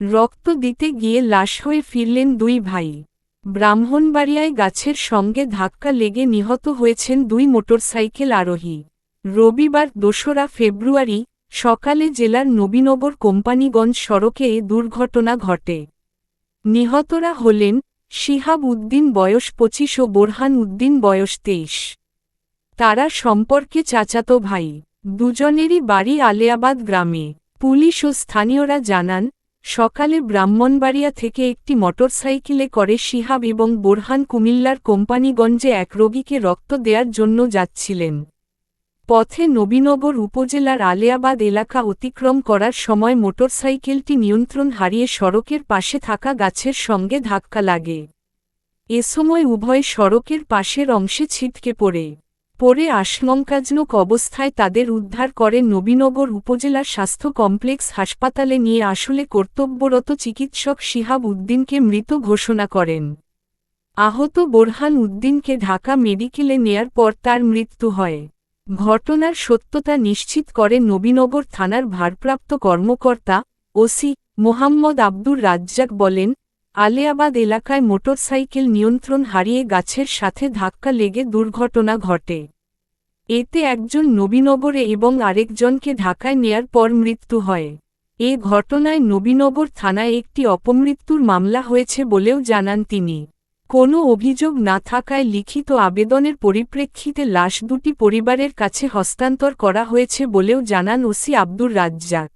রক্ত দিতে গিয়ে লাশ হয়ে ফিরলেন দুই ভাই। ব্রাহ্মণবাড়িয়ায় গাছের সঙ্গে ধাক্কা লেগে নিহত হয়েছেন দুই মোটরসাইকেল আরোহী। রবিবার দোসরা ফেব্রুয়ারি সকালে জেলার নবীনগর কোম্পানিগঞ্জ সড়কে এ দুর্ঘটনা ঘটে। নিহতরা হলেন শিহাব উদ্দিন বয়স পঁচিশ ও বোরহান উদ্দিন বয়স তেইশ। তারা সম্পর্কে চাচাতো ভাই। দুজনেরই বাড়ি আলেয়াবাদ গ্রামে। পুলিশ ও স্থানীয়রা জানান সকালে ব্রাহ্মণবাড়িয়া থেকে একটি মোটরসাইকেলে করে শিহাব এবং বোরহান কুমিল্লার কোম্পানিগঞ্জে এক রোগীকে রক্ত দেওয়ার জন্য যাচ্ছিলেন। পথে নবীনগর উপজেলার আলেয়াবাদ এলাকা অতিক্রম করার সময় মোটরসাইকেলটি নিয়ন্ত্রণ হারিয়ে সড়কের পাশে থাকা গাছের সঙ্গে ধাক্কা লাগে। এ সময় উভয় সড়কের পাশের অংশে ছিটকে পড়ে। পরে আশঙ্কাজনক অবস্থায় তাদের উদ্ধার করে নবীনগর উপজেলার স্বাস্থ্য কমপ্লেক্স হাসপাতালে নিয়ে আসলে কর্তব্যরত চিকিৎসক শিহাব উদ্দিনকে মৃত ঘোষণা করেন। আহত বোরহান উদ্দিনকে ঢাকা মেডিকেলে নেয়ার পর তার মৃত্যু হয়। ঘটনার সত্যতা নিশ্চিত করে নবীনগর থানার ভারপ্রাপ্ত কর্মকর্তা ওসি মোহাম্মদ আব্দুর রাজ্জাক বলেন, আলেয়াবাদ এলাকায় মোটরসাইকেল নিয়ন্ত্রণ হারিয়ে গাছের সাথে ধাক্কা লেগে দুর্ঘটনা ঘটে। এতে একজন নবীনগরে এবং আরেকজনকে ঢাকায় নেয়ার পর মৃত্যু হয়। এ ঘটনায় নবীনগর থানায় একটি অপমৃত্যুর মামলা হয়েছে বলেও জানান তিনি। কোনো অভিযোগ না থাকায় লিখিত আবেদনের পরিপ্রেক্ষিতে লাশ দুটি পরিবারের কাছে হস্তান্তর করা হয়েছে বলেও জানান ওসি আব্দুর রাজ্জাক।